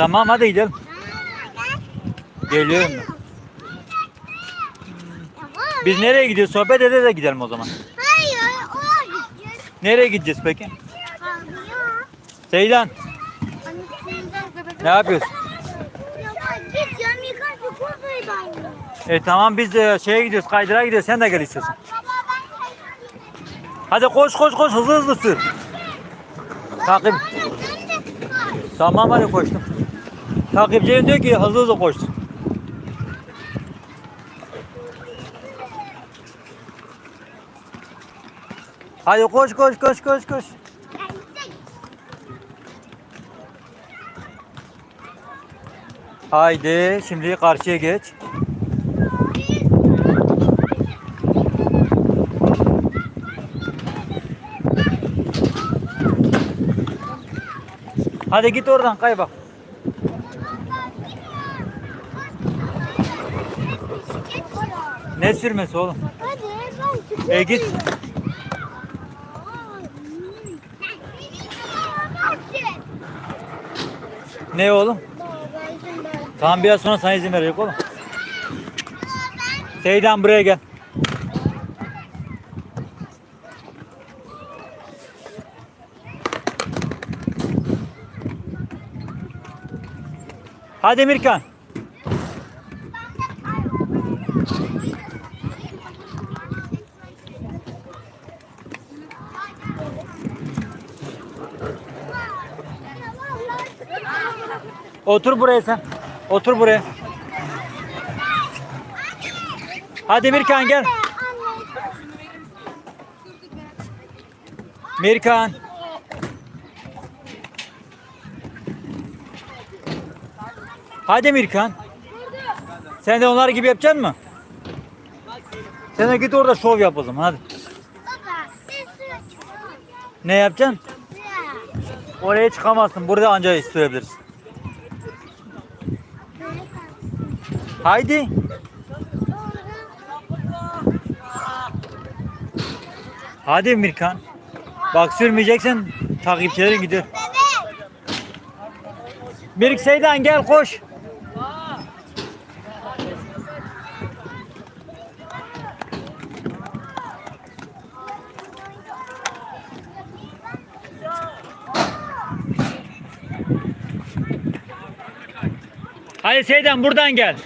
Tamam hadi gidelim. Geliyorum. ben. Biz nereye gidiyoruz? Sohbet ede de gidelim o zaman. Hayır, o gideceğiz. Nereye gideceğiz peki? Kalmıyor. Seydan Anne ne yapıyorsun? Ya. E tamam biz de şeye gidiyoruz. Kaydıra gidiyoruz. Sen de gel istiyorsan. Hadi koş koş koş hızlı hızlı sür. Takip. Tamam hadi koştum. Takipçilerim diyor ki hızlı hızlı koşsun. Hadi koş koş koş koş koş. Haydi şimdi karşıya geç. Hadi git oradan kayba. Ne sürmesi oğlum? Hadi ben. E git. Ne oğlum? Tamam biraz sonra sana izin verecek oğlum. Seydan buraya gel. Hadi Mirkan. Otur buraya sen. Otur buraya. Hadi Mirkan gel. Mirkan. Hadi Mirkan. Sen de onlar gibi yapacaksın mı? Sen de git orada şov yap o zaman hadi. Ne yapacaksın? Oraya çıkamazsın. Burada ancak sürebilirsin. Haydi. Hadi Mirkan. Bak sürmeyeceksen takipçilerin gidiyor. Mirik Seydan gel koş. Hadi Seydan buradan gel.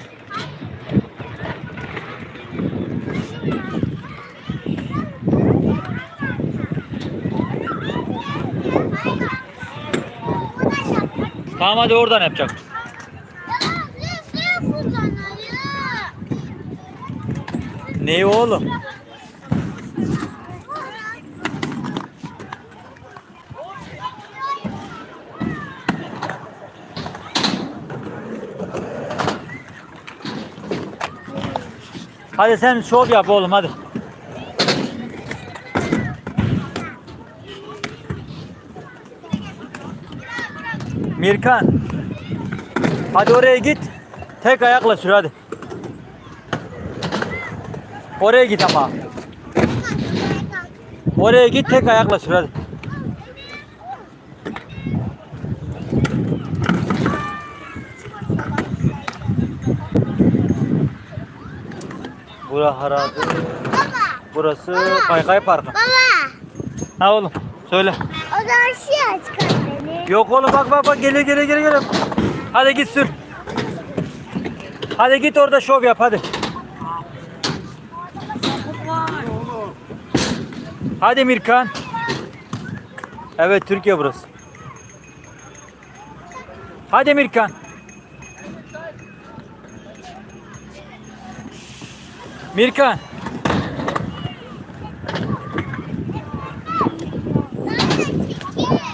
Tamam hadi oradan yapacak. Ne oğlum? Hadi sen şov yap oğlum hadi. Mirkan. Hadi oraya git. Tek ayakla sür hadi. Oraya git ama. Oraya git tek ayakla sür hadi. Bura harabe. Burası kaykay parkı. Baba, Ha oğlum söyle. o zaman şey aç. Yok oğlum bak bak bak geliyor geliyor geliyor geliyor. Hadi git sür. Hadi git orada şov yap hadi. Hadi Mirkan. Evet Türkiye burası. Hadi Mirkan. Mirkan.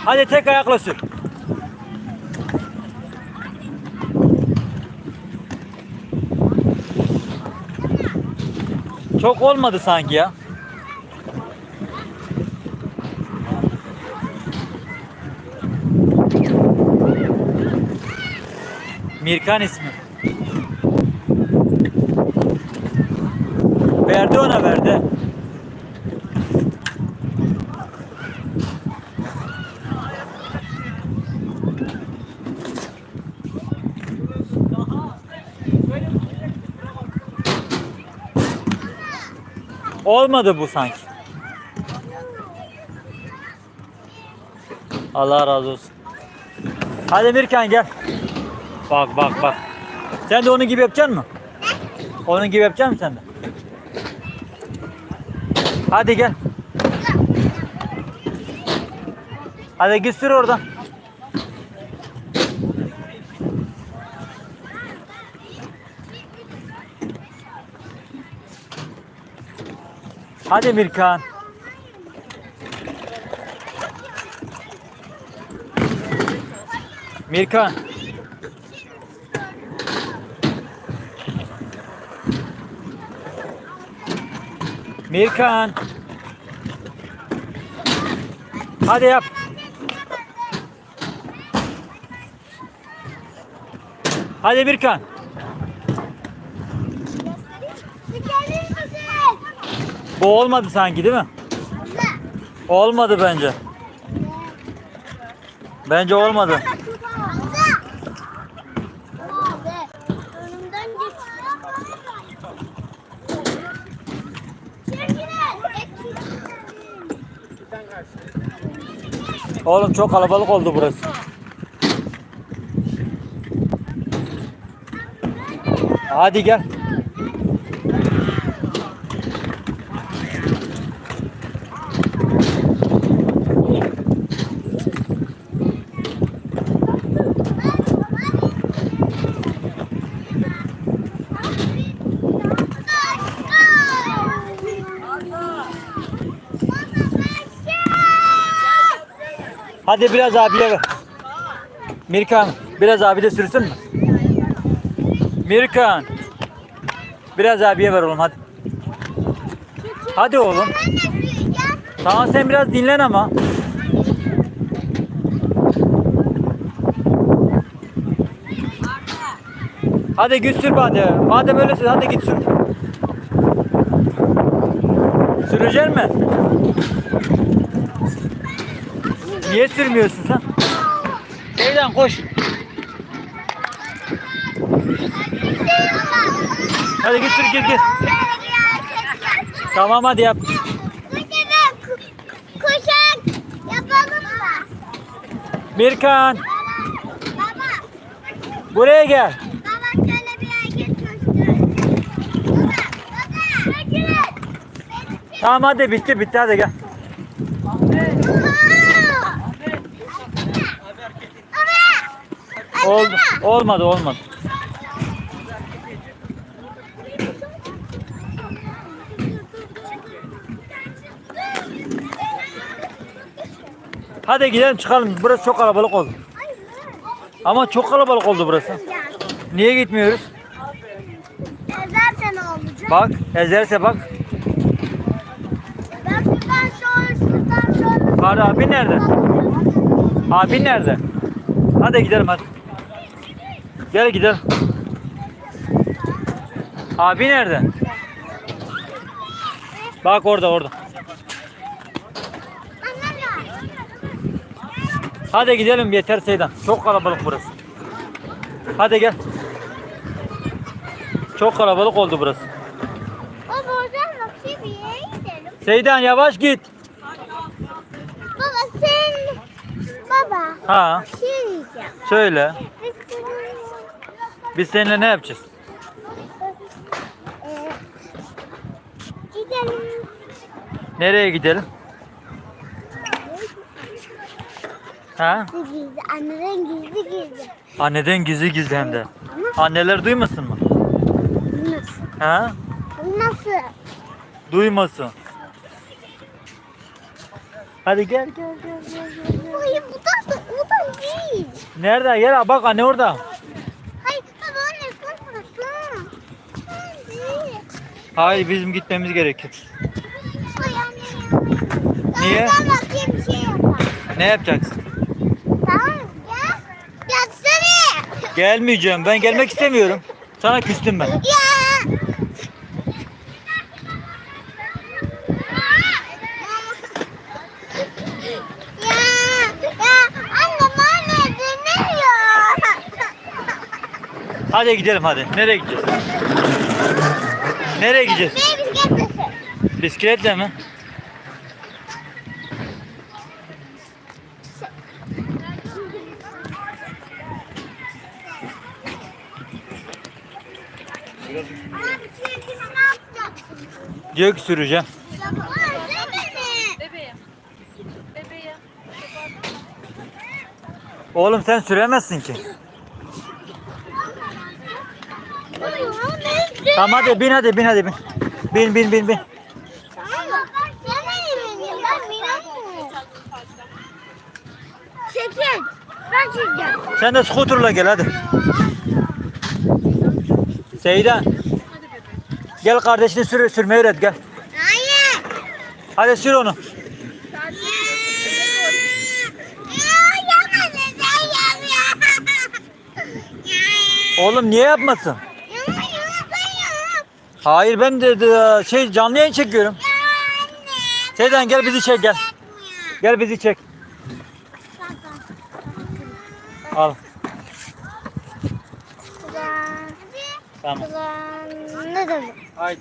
Hadi tek ayakla sür. Çok olmadı sanki ya. Mirkan ismi. Verdi ona verdi. Olmadı bu sanki. Allah razı olsun. Hadi Mirkan gel. Bak bak bak. Sen de onun gibi yapacaksın mı? Onun gibi yapacaksın mı sen de? Hadi gel. Hadi git sür oradan. Hadi Mirkan. Mirkan. Mirkan. Hadi yap. Hadi Mirkan. Bu olmadı sanki değil mi? Olmadı bence. Bence olmadı. Oğlum çok kalabalık oldu burası. Hadi gel. Hadi biraz abiye ver. Mirkan biraz abi de sürsün mü? Mirkan. Biraz abiye ver oğlum hadi. Hadi oğlum. Tamam sen biraz dinlen ama. Hadi git sür hadi. Madem öylesin hadi git sür. Sürecek mi? Niye sürmüyorsun sen? Şeyden koş. Hadi git sür gir gir. Tamam hadi yap. Kuşak yapalım mı? Mirkan Baba, buraya gel. baba şöyle bir hareket göster. Baba, baba. Tamam hadi bitti bitti hadi gel. Oldu. Olmadı olmadı. Hadi gidelim çıkalım. Burası çok kalabalık oldu. Ama çok kalabalık oldu burası. Niye gitmiyoruz? Ezerse ne olacak? Bak ezerse bak. Ben şuradan şöyle, şuradan şöyle. Abi nerede? Abi nerede? Hadi gidelim hadi. Gel gidelim. Abi nerede? Bak orada orada. Hadi gidelim yeter Seydan. Çok kalabalık burası. Hadi gel. Çok kalabalık oldu burası. O buradan bakayım bir yere gidelim. Seydan yavaş git. Baba sen... Baba, Ha bir şey diyeceğim. söyle. Biz senin... Biz seninle ne yapacağız? Ee, gidelim. Nereye gidelim? Ha? Gizli gizli, anneden gizli gizli. Anneden gizli gizli hem de. Anneler duymasın mı? Nasıl? Ha? Nasıl? Duymasın. Hadi gel gel gel gel. gel. Hayır bu da, bu da değil. Nerede? Gel bak anne orada. Hayır baba anne korkmasın. Değil. Hayır bizim gitmemiz gerekir. Niye? Şey. Ne yapacaksın? Tamam gel. Gelsene. Gelmeyeceğim. Ben gelmek istemiyorum. Sana küstüm ben. Ya. Hadi gidelim hadi. Nereye gideceğiz? Nereye gideceğiz? Bisikletle mi? Ki süreceğim. Oğlum sen süremezsin ki. Tamam hadi bin hadi bin hadi bin. Bin bin bin bin. Tamam ben sana eminim. Ben minamım. Çekil. Ben çekeceğim. Sen de skuterla gel hadi. Seydan. Gel kardeşini sür, sürmeyi öğret gel. Hayır. Hadi sür onu. Oğlum niye yapmasın? Hayır ben de, de şey canlı yayın çekiyorum. Seydan gel bizi çek gel. Gel bizi çek. Al. Tamam. Ne dedi? Haydi.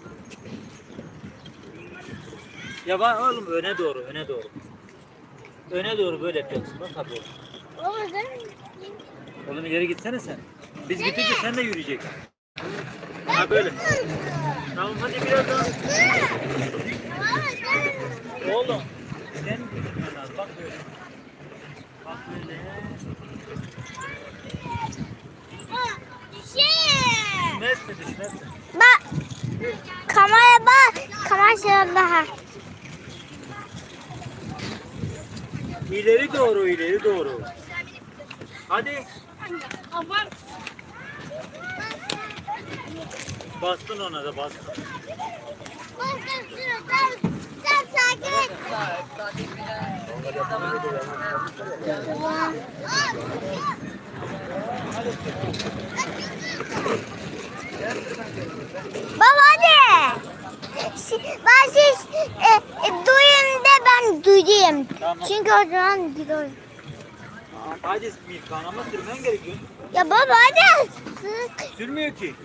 Ya bak oğlum öne doğru, öne doğru. Öne doğru böyle yapacaksın. Bak tabii. Oğlum ileri gitsene sen. Biz gidince sen de yürüyeceksin. Ha böyle. Tamam hadi biraz daha. Oğlum. Sen. Bak böyle. Bak böyle. Düşmezsin düşmezsin. Bak. Kamera bak. Kamera şey daha. İleri doğru, ileri doğru. Hadi. Bastın ona da bastın. Baba. Si- Ben siz e, e, duyun da ben duyayım. Tamam. Çünkü o zaman gidiyorum. Hadi Mirkan ama sürmen gerekiyor. Ya baba hadi. Sürmüyor ki.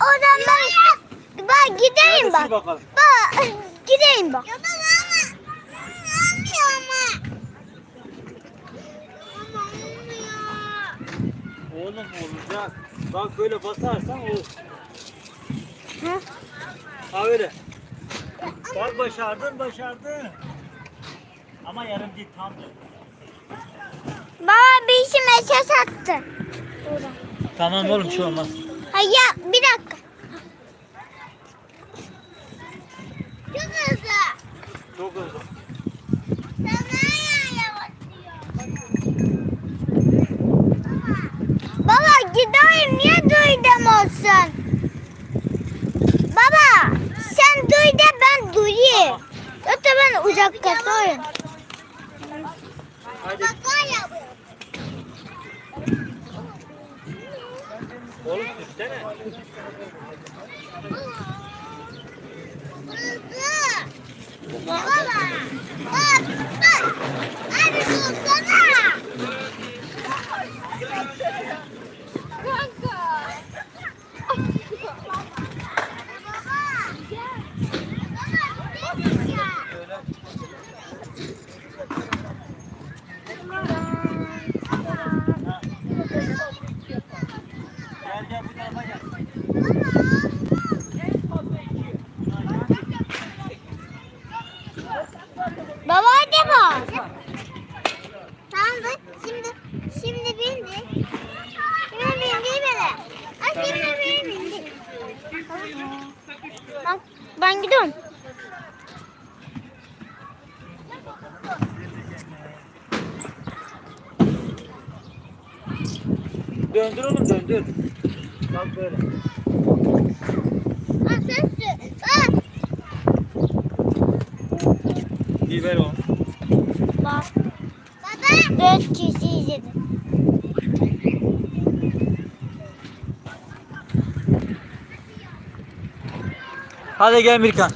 O zaman ben, ben gideyim bak. bakalım. Bak gideyim bak. Ya baba ama. Olmuyor ama. Ama olmuyor. Oğlum olacak. Bak böyle basarsan olur. Hı? Ha öyle. Bak başardın başardın. Ama yarım değil tam. Baba bir işi mesaj attı. Burada. Tamam oğlum bir şey olmaz. Hayır bir dakika. Çok hızlı. Çok hızlı. Baba gideyim niye duydum olsun? Baba sen duy de ben duyayım. Yoksa ben uzakta sorayım. Hadi. Oğlum sürsene. Baba. Bak bak. Hadi dursana. Gel gel bu tarafa gel. Baba hadi bak. Tamam da şimdi şimdi bindi. Şimdi bindi beni. Ay şimdi beni bindi. Bak ben gidiyorum. Döndür oğlum döndür. Bak böyle. Ha sen sür. Ha. Onu. Bak. Baba. Dört kişi izledi. Hadi gel Mirkan.